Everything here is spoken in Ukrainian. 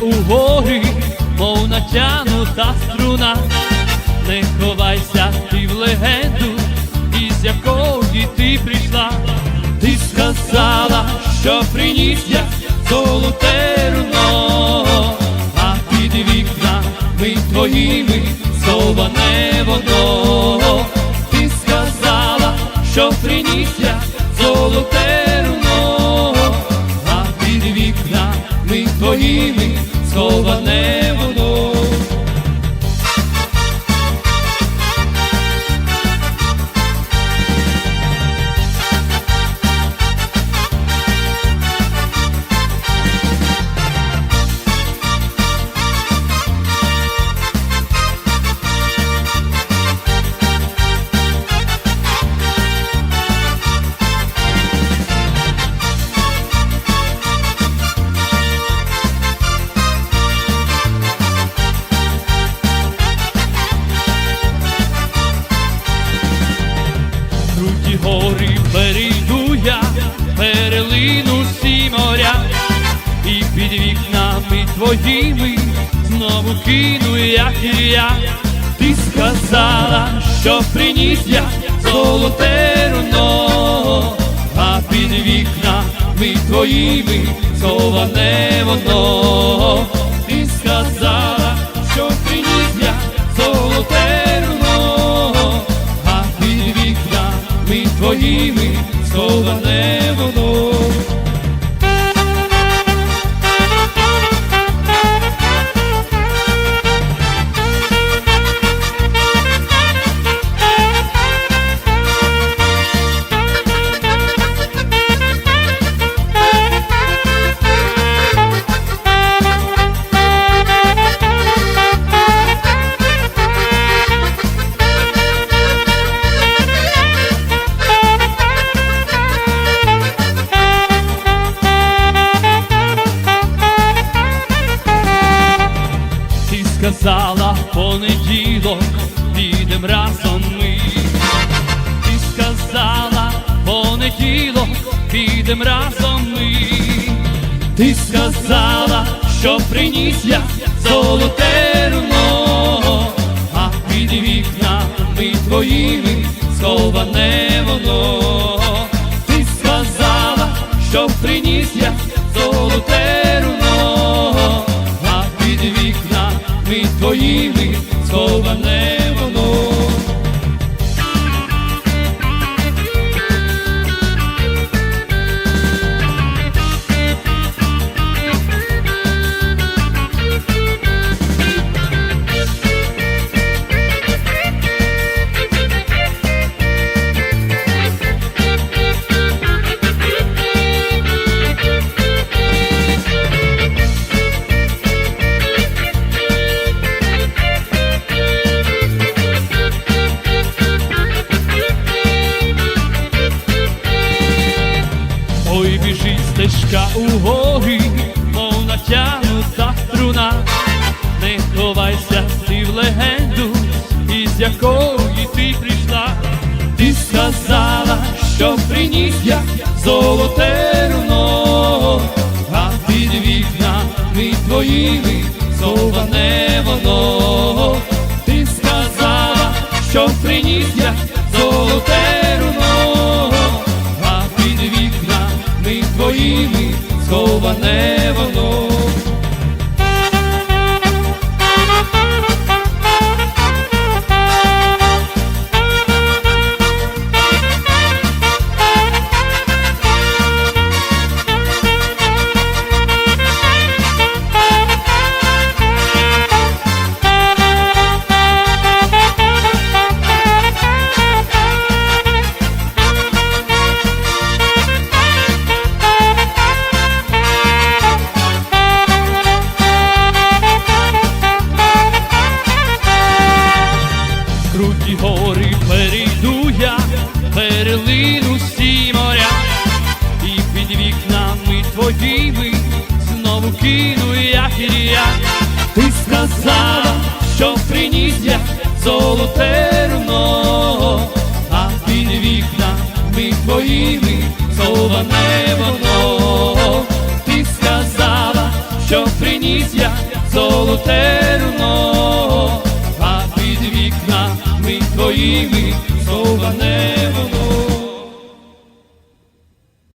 у горі, мов натянута струна, не ховайся ти в легенду, із якої ти прийшла, ти сказала, що приніс я золоте руно, а під вікнами твоїми сховане воно, ти сказала, що приніс я золоте твоїми знову кину і я. Ти сказала, що приніс я золоте руно, а під вікнами твоїми сховане воно. Сказала понеділок, підем разом ми. Ти сказала понеділок, підем разом ми. Ти сказала, що приніс я золоте руно, а під вікнами твоїми сховане воно. Ти сказала, що приніс я золоте руно, твоїми сховане ховайся ти в легенду, із якої ти прийшла, ти сказала, що приніс я золоте руно, а під вікнами твоїми сховане перелину всі моря, і під вікнами твоїми знову кину я я. Ти сказала, що приніс я золоте руно, а під вікнами твоїми сховане воно. Ти сказала, що приніс я золоте руно, а під вікнами твоїми соване